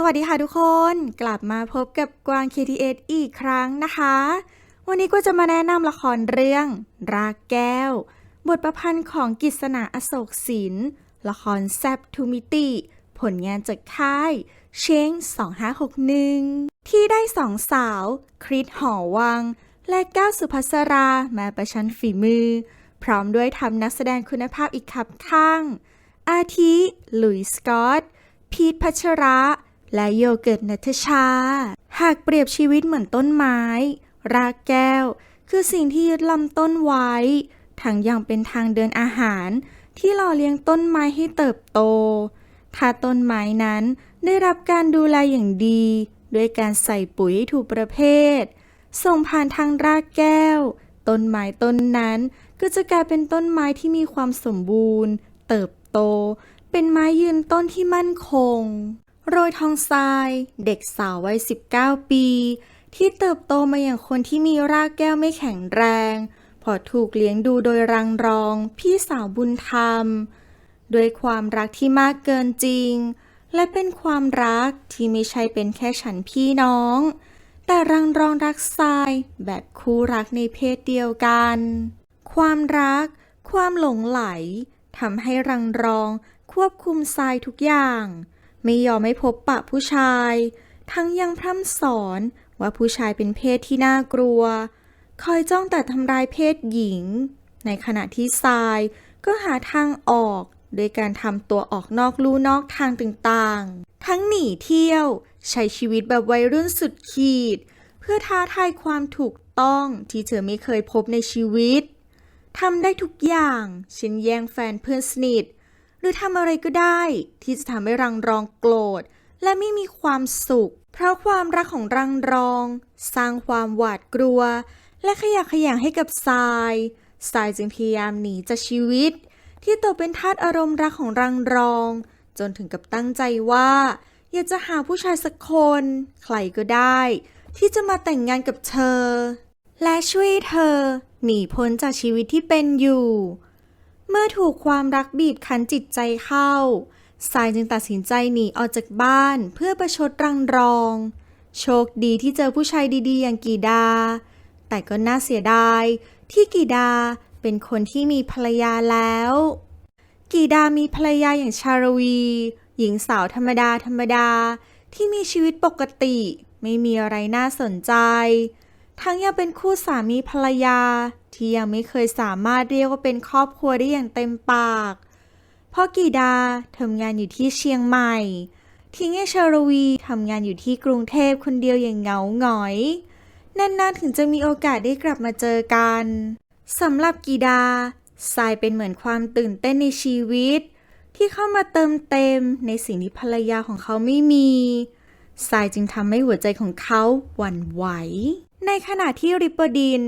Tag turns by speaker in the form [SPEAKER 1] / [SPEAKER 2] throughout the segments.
[SPEAKER 1] สวัสดีค่ะทุกคน กลับมาพบกับกวาง KTS อีกครั้งนะคะ วันนี้ก็จะมาแนะนำละครเรื่อง รากแก้ว บทประพันธ์ของกิษณาอโศกสินละครแซบทูมิติผลงานจากค่าย เชง2561 ที่ได้สองสาว คริสหอวัง และก้าวสุภัสรามาประชันฝีมือ พร้อมด้วยทำนักแสดงคุณภาพอีกขับข้าง อาทิ หลุยส์สกอต พีทพัชระ และโยเกิร์ตนัทชา หากเปรียบชีวิตเหมือนต้นไม้ รากแก้ว คือสิ่งที่ยึดลำต้นไว้ ทั้งยังเป็นทางเดินอาหาร ที่หล่อเลี้ยงต้นไม้ให้เติบโต ถ้าต้นไม้นั้นได้รับการดูแลอย่างดี ด้วยการใส่ปุ๋ยถูกประเภท ส่งผ่านทางรากแก้ว ต้นไม้ต้นนั้นก็จะกลายเป็นต้นไม้ที่มีความสมบูรณ์ เติบโต เป็นไม้ยืนต้นที่มั่นคง โรยทองทราย เด็กสาววัย 19 ปี ที่เติบโตมาอย่างคนที่มีรากแก้วไม่แข็งแรง พอถูกเลี้ยงดูโดยรังรอง พี่สาวบุญธรรม ด้วยความรักที่มากเกินจริง และเป็นความรักที่ไม่ใช่เป็นแค่ฉันพี่น้อง แต่รังรองรักทรายแบบคู่รักในเพศเดียวกัน ความรัก ความหลงไหลทำให้รังรองควบคุมทรายทุกอย่าง ไม่ยอมให้พบปะผู้ชาย ทั้งยังพร่ำสอนว่าผู้ชายเป็นเพศที่น่ากลัว คอยจ้องแต่ทำร้ายเพศหญิง ในขณะที่ทรายก็หาทางออกโดยการทำตัวออกนอกลู่นอกทางต่างๆ ทั้งหนีเที่ยว ใช้ชีวิตแบบวัยรุ่นสุดขีด เพื่อท้าทายความถูกต้องที่เธอไม่เคยพบในชีวิตทำได้ทุกอย่างเช่นแย่งแฟนเพื่อนสนิท หรือทำอะไรก็ได้ ที่จะทำให้รังรองโกรธ และไม่มีความสุข เพราะความรักของรังรอง สร้างความหวาดกลัว และขยะแขยงให้กับทรายทรายจึงพยายามหนีจากชีวิต ที่ตกเป็นทาสอารมณ์รักของรังรอง จนถึงกับตั้งใจว่า อยากจะหาผู้ชายสักคน ใครก็ได้ ที่จะมาแต่งงานกับเธอ และช่วยเธอ หนีพ้นจากชีวิตที่เป็นอยู่ เมื่อถูกความรักบีบคั้นจิตใจเข้า สายจึงตัดสินใจหนีออกจากบ้านเพื่อประชดรังรอง โชคดีที่เจอผู้ชายดีๆ อย่างกีดา แต่ก็น่าเสียดายที่กีดาเป็นคนที่มีภรรยาแล้ว กีดามีภรรยาอย่างชาลวี หญิงสาวธรรมดาธรรมดาที่มีชีวิตปกติ ไม่มีอะไรน่าสนใจ ทั้งยังเป็นคู่สามีภรรยา ที่ยังไม่เคยสามารถเรียกว่าเป็นครอบครัวได้อย่างเต็มปากพราะกีดาทำงานอยู่ที่เชียงใหม่ ทิ้งให้ชาลวีทำงานอยู่ที่กรุงเทพคนเดียวอย่างเหงาหงอยนานๆถึงจะมีโอกาสได้กลับมาเจอกันสำหรับกีดาทรายเป็นเหมือนความตื่นเต้นในชีวิต ที่เข้ามาเติมเต็มในสิ่งที่ภรรยาของเขาไม่มีทรายจึงทำให้หัวใจของเขาหวั่นไหว ในขณะที่ริปเปอร์ดิน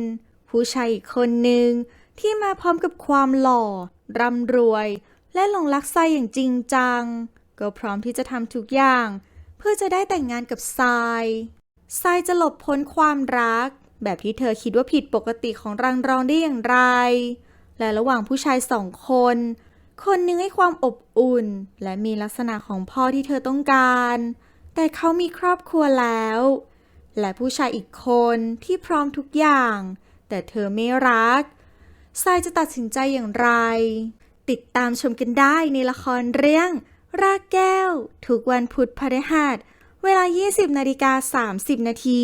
[SPEAKER 1] ผู้ชายอีกคนหนึ่งที่มาพร้อมกับความหล่อ ร่ำรวย และหลงรักทรายอย่างจริงจัง ก็พร้อมที่จะทำทุกอย่าง เพื่อจะได้แต่งงานกับทรายทรายจะหลบพ้นความรัก แบบที่เธอคิดว่าผิดปกติของรังรองได้อย่างไร และระหว่างผู้ชายสองคน คนหนึ่งให้ความอบอุ่น และมีลักษณะของพ่อที่เธอต้องการ แต่เขามีครอบครัวแล้ว และผู้ชายอีกคนที่พร้อมทุกอย่าง แต่เธอไม่รักทรายจะตัดสินใจอย่างไร ติดตามชมกันได้ในละครเรื่อง รากแก้ว ทุกวันพุธพฤหัส เวลา 20 นาฬิกา 30 นาที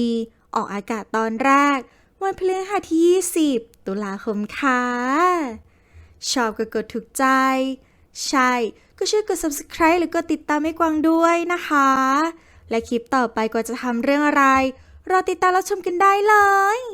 [SPEAKER 1] ออกอากาศตอนแรก วันพฤหัสที่ 20 ตุลาคมค่ะ ชอบก็กดถูกใจ ใช่ ก็ช่วยกด subscribe หรือกดติดตามให้กวางด้วยนะคะ และคลิปต่อไปก็จะทำเรื่องอะไร รอติดตามรับชมกันได้เลย